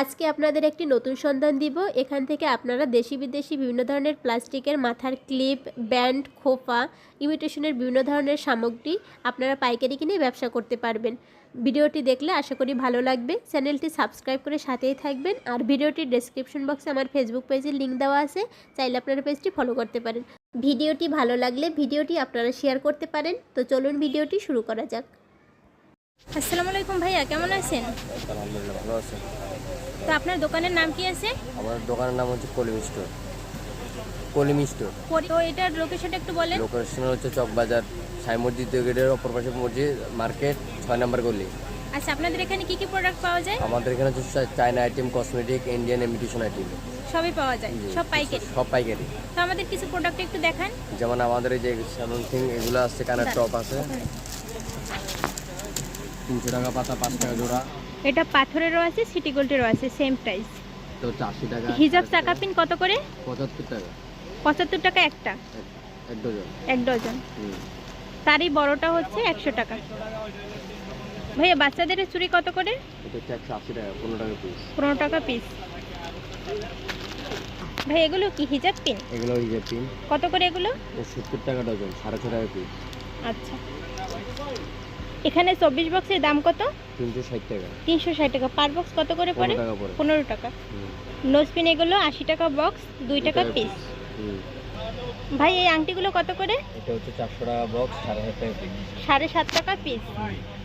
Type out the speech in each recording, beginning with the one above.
আজকে আপনাদের একটি নতুন সন্ধান দিব। এখান থেকে আপনারা দেশি বিদেশি বিভিন্ন ধরনের প্লাস্টিকের মাথার ক্লিপ, ব্যান্ড, খোপা, ইমিটেশনের বিভিন্ন ধরনের সামগ্রী আপনারা পাইকারি কিনে ব্যবসা করতে পারবেন। ভিডিওটি দেখলে আশা করি ভালো লাগবে। চ্যানেলটি সাবস্ক্রাইব করে সাথেই থাকবেন। আর ভিডিওটির ডেসক্রিপশন বক্সে আমার ফেসবুক পেজের লিঙ্ক দেওয়া আছে। চাইলে আপনারা পেজটি ফলো করতে পারেন। ভিডিওটি ভালো লাগলে ভিডিওটি আপনারা শেয়ার করতে পারেন। তো চলুন ভিডিওটি শুরু করা যাক। আসসালামু আলাইকুম ভাইয়া কেমন আছেন? আলহামদুলিল্লাহ ভালো আছে। তো আপনার দোকানের নাম কি আছে? আমার দোকানের নাম হচ্ছে কলিম স্টোর। কলিম স্টোর। তো এটার লোকেশনটা একটু বলেন। লোকেশন হচ্ছে চকবাজার সাই মসজিদ গেটের অপর পাশে মসজিদ মার্কেট ছয় নম্বর গলি। আচ্ছা আপনাদের এখানে কি কি প্রোডাক্ট পাওয়া যায়? আমাদের এখানে হচ্ছে China item cosmetic Indian imitation item. সবই পাওয়া যায় সব পাইকারি। সব পাইকারি। তো আমাদের কিছু প্রোডাক্ট একটু দেখান। যেমন আমাদের এই যে স্যালন থিং এগুলো আছে কানের টপ আছে। তিনশো টাকা পাতা পাঁচ টাকা জোড়া। এটা পাথরেরও আছে সিটি গোল্ডেরও আছে সেম প্রাইস তো আশি টাকা হিজাব চাকা পিন কত করে? পঁচাত্তর টাকা। পঁচাত্তর টাকা একটা। এক- ডজন। এক ডজন। তারই বড়টা হচ্ছে একশো টাকা। ভাইয়া বাচ্চাদের চুড়ি কত করে? পনেরো টাকা পিস ভাই এগুলো কি হিজাব পিন? এগুলো হিজাব পিন। কত করে এগুলো? সত্তর টাকা ডজন সাড়ে টাকা পিস আচ্ছা। এখানে চব্বিশ বক্সের দাম কত? তিনশো ষাট টাকা। তিনশো ষাট টাকা। পার বক্স কত করে পড়ে? পনেরো টাকা। নোজপিন এগুলো আশি টাকা বক্স দুই টাকা পিস। ভাই এই আংটিগুলো কত করে? এটা হচ্ছে চারশো টাকা বক্স সাড়ে হাজার টাকা পিস সাড়ে সাত টাকা পিস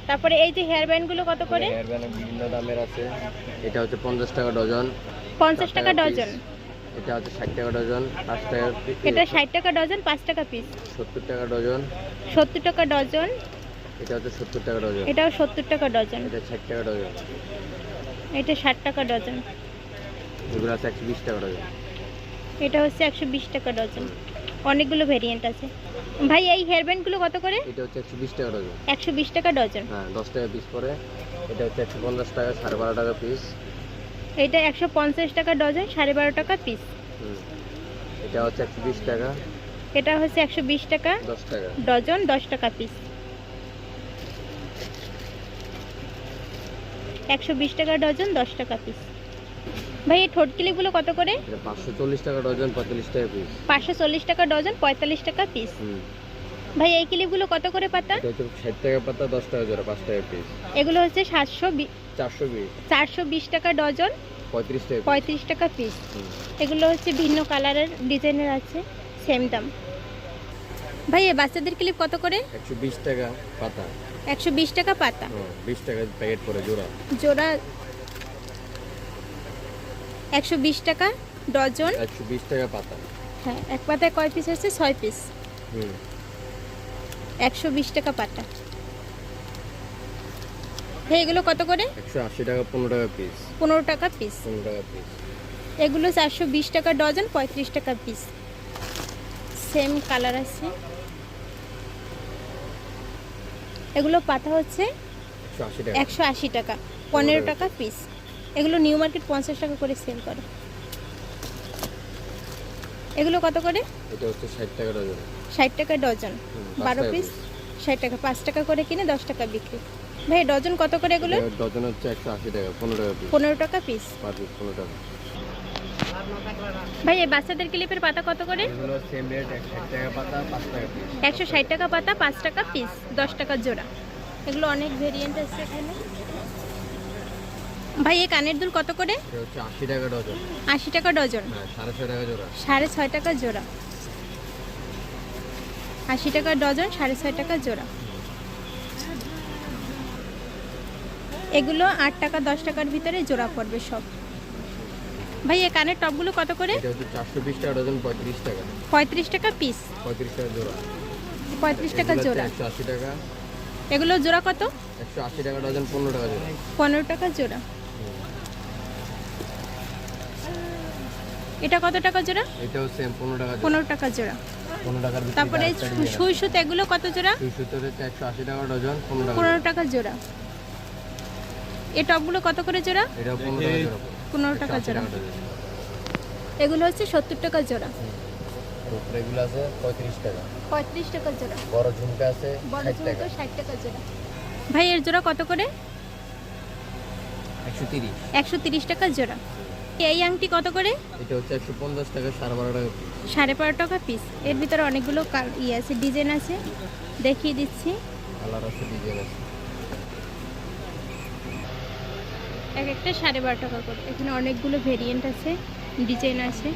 তারপরে এই যে হেয়ার ব্যান্ডগুলো কত করে? হেয়ার ব্যান্ড বিভিন্ন দামের আছে। এটা হচ্ছে পঞ্চাশ টাকা ডজন। পঞ্চাশ টাকা টাকা ডজন। এটা হচ্ছে ষাট টাকা ডজন পাঁচ টাকা এটা ষাট টাকা ডজন পাঁচ টাকা পিস সত্তর টাকা ডজন। সত্তর টাকা ডজন। এটা হচ্ছে সত্তর টাকা ডজন। এটাও সত্তর টাকা ডজন। এটা ষাট টাকা ডজন। এটা ষাট টাকা ডজন। এগুলো আছে একশো বিশ টাকা ডজন। এটা হচ্ছে একশো বিশ টাকা ডজন। অনেকগুলো ভেরিয়েন্ট আছে। ভাই এই হেয়ার ব্যান্ডগুলো কত করে? এটা হচ্ছে একশো বিশ টাকা ডজন। একশো বিশ টাকা ডজন। হ্যাঁ দশ টাকা পিস পরে। এটা হচ্ছে একশো পঞ্চাশ টাকা সাড়ে বারো টাকা পিস এটা একশো পঞ্চাশ টাকা ডজন সাড়ে বারো টাকা পিস এটা হচ্ছে একশো বিশ টাকা। এটা হচ্ছে একশো বিশ টাকা দশ টাকা। ডজন দশ টাকা পিস একশো বিশ টাকা ডজন দশ টাকা পিস ভাই এই ঠোঁট ক্লিপগুলো কত করে? পাঁচশো চল্লিশ টাকা ডজন পঁয়তাল্লিশ টাকা পিস পাঁচশো চল্লিশ টাকা ডজন পঁয়তাল্লিশ টাকা পিস ভাই এই ক্লিপগুলো কত করে পাতা? ষাট টাকা পাতা দশ টাকা জোড়া পাঁচ টাকা পিস এগুলো হচ্ছে সাতশো চারশো বিশ। চারশো বিশ টাকা ডজন পঁয়ত্রিশ টাকা। পঁয়ত্রিশ টাকা পিস এগুলো হচ্ছে ভিন্ন কালারের ডিজাইনের আছে সেম দাম। ভাই বাচ্চাদের ক্লিপ কত করে? একশো বিশ টাকা পাতা। একশো বিশ টাকা পাতা। হ্যাঁ বিশ টাকা প্যাকেট পরে জোড়া। জোড়া একশো বিশ টাকা ডজন। একশো বিশ টাকা পাতা। হ্যাঁ এক পাতায় কয় পিস হচ্ছে ছয় পিস হুম। একশো বিশ টাকা পাতা। হ্যাঁ এগুলো কত করে? একশো আশি টাকা পনেরো টাকা পিস পনেরো টাকা পিস পনেরো টাকা পিস এগুলো চারশো বিশ টাকা ডজন পঁয়ত্রিশ টাকা পিস সেম কালার আছে। এগুলো পাতা হচ্ছে একশো আশি টাকা। পনেরো টাকা পিস এগুলো নিউ মার্কেট পঞ্চাশ টাকা করে সেল করে। এগুলো কত করে? এটা হচ্ছে ষাট টাকা ডজন টাকা বারো পিস piece। ষাট টাকা পাঁচ টাকা করে কিনে দশ টাকা বিক্রি। ভাই ডজন কত করে এগুলো? ডজন হচ্ছে টাকা পনেরো টাকা পিস টাকা পিস পার পিস পনেরো টাকা। ভাই এই বাচ্চাদের ক্লিপের পাতা কত করে? একশো ষাট টাকা পাতা পাঁচ টাকা পিস দশ টাকা জোড়া। এগুলো অনেক ভেরিয়েন্ট আছে এখানে। ভাই এই কানের দুল কত করে? আশি টাকা ডজন। আশি টাকা ডজন। হ্যাঁ সাড়ে ছয় টাকা জোড়া। আশি টাকা ডজন সাড়ে ছয় টাকা জোড়া। এগুলো আট টাকা দশ টাকার ভিতরে জোড়া পড়বে সব। ভাই এই কানের টপগুলো কত করে? এটা হচ্ছে টাকা ডজন পঁয়ত্রিশ টাকা। পঁয়ত্রিশ টাকা পিস পঁয়ত্রিশ টাকা জোড়া। পঁয়ত্রিশ টাকা জোড়া। একশো আশি টাকা। এগুলো জোড়া কত? একশো আশি টাকা ডজন পনেরো টাকা জোড়া। টাকা জোড়া। এটা কত টাকা জোড়া? এটাও সেম পনেরো টাকা জোড়া। পনেরো টাকা জোড়া। পনেরো টাকার ভিতরে তারপরে সুই সুত এগুলো কত জোড়া? সুই একশো আশি টাকা ডজন পনেরো টাকা পনেরো জোড়া। টাকা জোড়া। এই টপগুলো কত করে জোড়া? এটাও পনেরো টাকা জোড়া। পনেরো টাকা জোড়া। এগুলো হচ্ছে সত্তর টাকা জোড়া। এগুলো আছে পঁয়ত্রিশ টাকা। পঁয়ত্রিশ টাকা জোড়া। বড় ঝুমকা আছে বড় ষাট টাকা। ষাট টাকা জোড়া। ভাই এর জোড়া কত করে? একশো তিরিশ। একশো তিরিশ টাকা জোড়া। এই আংটি কত করে? এটা হচ্ছে একশো পঞ্চাশ টাকা সাড়ে বারো টাকা পিস সাড়ে বারো টাকা পিস এর ভিতরে অনেকগুলো ইয়ে আছে ডিজাইন আছে। দেখিয়ে দিচ্ছি। কালার আছে ডিজাইন আছে। এক একটা সাড়ে বারো টাকা করে। এখানে অনেকগুলো ভেরিয়েন্ট আছে ডিজাইন আছে।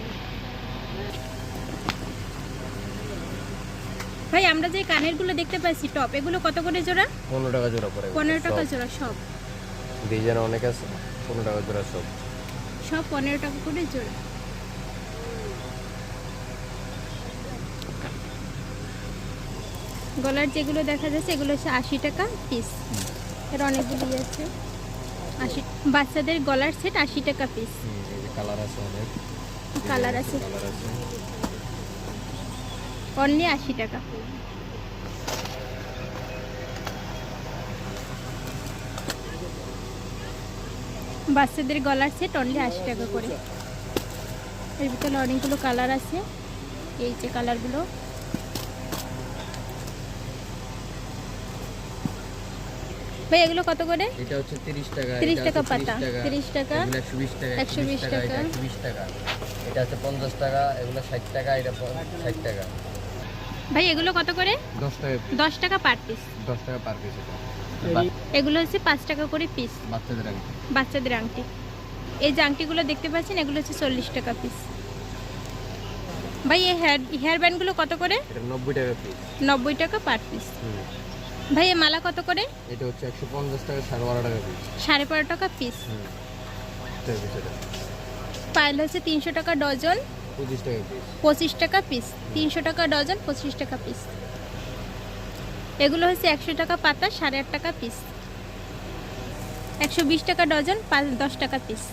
ভাই আমরা যে কানেরগুলো দেখতে পাচ্ছি টপ এগুলো কত করে জোড়া? পনেরো টাকা জোড়া পড়ে পনেরো টাকা জোড়া সব। ডিজাইন অনেক আছে পনেরো টাকা জোড়া সব। সব পনেরো টাকা করে জোড়া। গলার যেগুলো দেখা যাচ্ছে এগুলো হচ্ছে আশি টাকা পিস এর অনেকগুলি আছে। আশি বাচ্চাদের গলার সেট আশি টাকা পিস কালার আছে অনেক। কালার আছে। অনলি আশি টাকা। বাচ্চাদের গলার সেট অনলি আশি টাকা করে। এর ভিতরে অনেকগুলো কালার আছে। এই যে কালারগুলো ভাই এগুলো কত করে? এটা হচ্ছে তিরিশ টাকা 30 টাকা পাতা 30 30 টাকা এগুলো একশো বিশ টাকা 120 টাকা। এটা একশো বিশ টাকা। এটা হচ্ছে পঞ্চাশ টাকা এগুলো ষাট টাকা এটা ষাট টাকা। ভাই এগুলো কত করে? দশ টাকা দশ টাকা পার পিস দশ টাকা পার পিস এটা। এগুলো হচ্ছে পাঁচ টাকা করে পিস বাচ্চাদের আগে বাচ্চাদের আংটি। এই যে আংটিগুলো দেখতে পাচ্ছেন এগুলো হচ্ছে চল্লিশ টাকা পিস ভাই এই হেয়ার হেয়ার ব্যান্ডগুলো কত করে? এটা নব্বই টাকা পিস নব্বই টাকা পার পিস ভাই এই মালা কত করে? এটা হচ্ছে একশো পঞ্চাশ টাকা সাড়ে বারো টাকা পিস সাড়ে বারো টাকা পিস পায়েল হচ্ছে তিনশো টাকা ডজন। পঁচিশ টাকা পিস পঁচিশ টাকা পিস তিনশো টাকা ডজন পঁচিশ টাকা পিস এগুলো হচ্ছে একশো টাকা পাতা সাড়ে আট টাকা পিস একশো বিশ টাকা ডজন পাঁচ দশ টাকা পিস